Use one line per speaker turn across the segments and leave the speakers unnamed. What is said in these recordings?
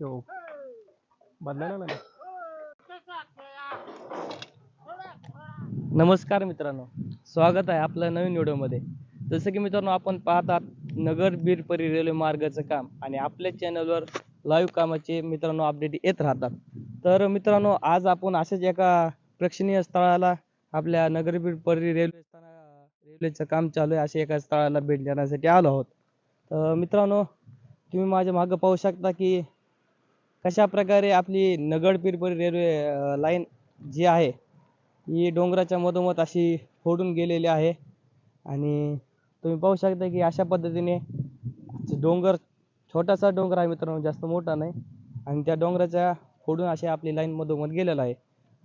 त्यो बदलायला लागला. नमस्कार मित्रांनो स्वागत आहे आपल्या नवीन व्हिडिओमध्ये. जसं की मित्रांनो आपण पाहतात नगर बीरपरी रेल्वे मार्गाचं काम आणि आपल्या चॅनलवर लाईव्ह कामाचे मित्रांनो अपडेट येत राहतात. तर मित्रांनो आज आपण अशाच एका प्रेक्षणीय स्थळाला आपल्या नगर बीर परी रेल्वे स्थाना रेल्वेचं काम चालू आहे अशा एका स्थळाला भेट देण्यासाठी आलो आहोत. तर मित्रांनो तुम्ही माझ्या मागं पाहू शकता की कशा प्रकारे आपली नगड पिरपरी रेल्वे लाईन जी आहे ही डोंगराच्या मधोमध अशी फोडून गेलेली आहे. आणि तुम्ही पाहू शकता की अशा पद्धतीने डोंगर छोटासा डोंगर आहे मित्रांनो जास्त मोठा नाही. आणि त्या डोंगराच्या फोडून अशी आपली लाईन मधोमध गेलेला आहे.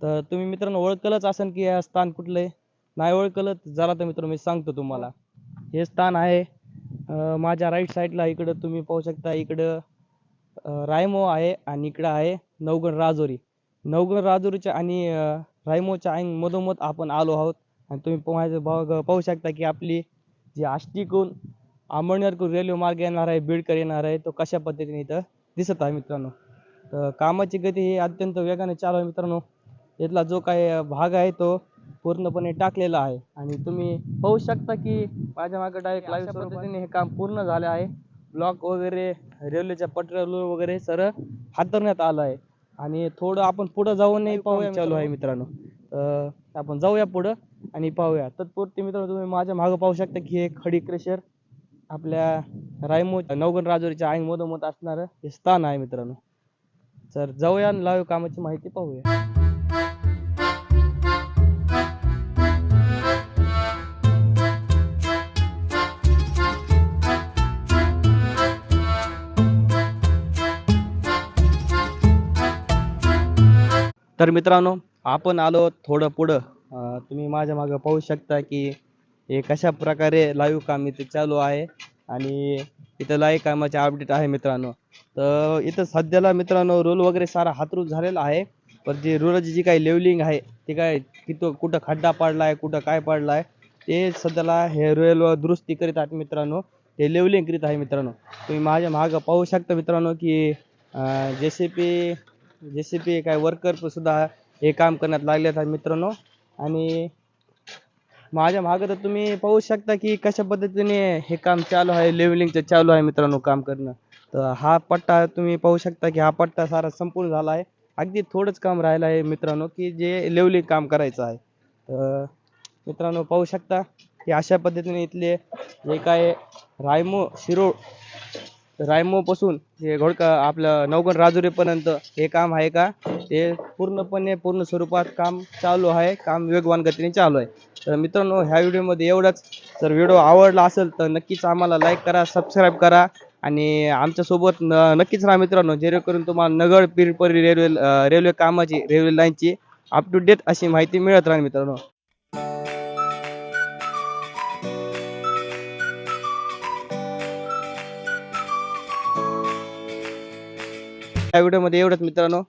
तर तुम्ही मित्रांनो ओळखलंच असेल की हे स्थान कुठलं आहे? नाही ओळखलं जरा तर मित्रांनो मी सांगतो तुम्हाला. हे स्थान आहे माझ्या राईट साईडला इकडं तुम्ही पाहू शकता इकडं रायमो आहे आणि इकडं आहे नवगण राजोरी. नवगण राजोरीच्या आणि रायमोच्या ऐन मधोमध आपण आलो आहोत. आणि तुम्ही पाहायचं भाग पाहू शकता की आपली जी आष्टीकडून अंबळनेरकडून रेल्वे मार्ग येणार आहे बीडकर येणार आहे तो कशा पद्धतीने इथं दिसत आहे मित्रांनो. तर कामाची गती ही अत्यंत वेगाने चालू आहे मित्रांनो. इथला जो काही भाग आहे तो पूर्णपणे टाकलेला आहे. आणि तुम्ही पाहू शकता की माझ्या मागे डायरेक्ट लाईव्ह पद्धतीने हे काम पूर्ण झाले आहे. ब्लॉक वगैरे रेल्वेच्या पटऱ्या वगैरे सर हातरण्यात आलं आहे आणि थोडं आपण पुढं जाऊनही पाहूया चालू आहे मित्रांनो. तर आपण जाऊया पुढं आणि पाहूया. तत्पुरती मित्रांनो तुम्ही माझ्या मागं पाहू शकता की हे खडी क्रेशर आपल्या रायमो नवगण राजोरीच्या आईन मधोमध असणारं हे स्थान आहे मित्रांनो. तर जाऊया आणि लाईव्ह कामाची माहिती पाहूया. तर मित्रांनो आपण आलो थोडं पुढं. तुम्ही माझ्या मागं पाहू शकता की हे कशा प्रकारे लाईव्ह काम इथे चालू आहे आणि इथं लाईव्ह कामाचे अपडेट आहे मित्रांनो. तर इथं सध्याला मित्रांनो रोल वगैरे सारा हातरूप झालेला आहे. पण जे रोलाची जी काही लेवलिंग आहे ते काय तिथं कुठं खड्डा पडला आहे कुठं काय पडला आहे ते सध्याला हे रेल दुरुस्ती करीत आहेत मित्रांनो. ते लेवलिंग करीत आहे मित्रांनो. तुम्ही माझ्या मागं पाहू शकता मित्रांनो की जे सी पी जेसीपी काय वर्कर सुद्धा हे काम करण्यात लागले आहेत मित्रांनो. आणि माझ्या मागं तर तुम्ही पाहू शकता की कशा पद्धतीने हे काम चालू आहे लेवलिंगचं चालू आहे मित्रांनो काम करणं. तर हा पट्टा तुम्ही पाहू शकता की हा पट्टा सारा संपूर्ण झाला आहे. अगदी थोडंच काम राहिलं आहे मित्रांनो की जे लेवलिंग काम करायचं आहे. तर मित्रांनो पाहू शकता की अशा पद्धतीने इथले जे काय रायमो शिरोळ रायमोपासून हे घोडका आपलं नवगण राजुरीपर्यंत हे काम आहे का? ते पूर्णपणे पूर्ण स्वरूपात काम चालू आहे काम वेगवान गतीने चालू आहे. तर मित्रांनो ह्या व्हिडिओमध्ये एवढंच. जर व्हिडिओ आवडला असेल तर नक्कीच आम्हाला लाईक करा सबस्क्राईब करा आणि आमच्यासोबत न नक्कीच राहा मित्रांनो जेणेकरून तुम्हाला नगर पिरपरी रेल्वे रेल्वे कामाची रेल्वे लाईनची अप टू डेट अशी माहिती मिळत राहील मित्रांनो. या व्हिडिओमध्ये एवढंच मित्रांनो.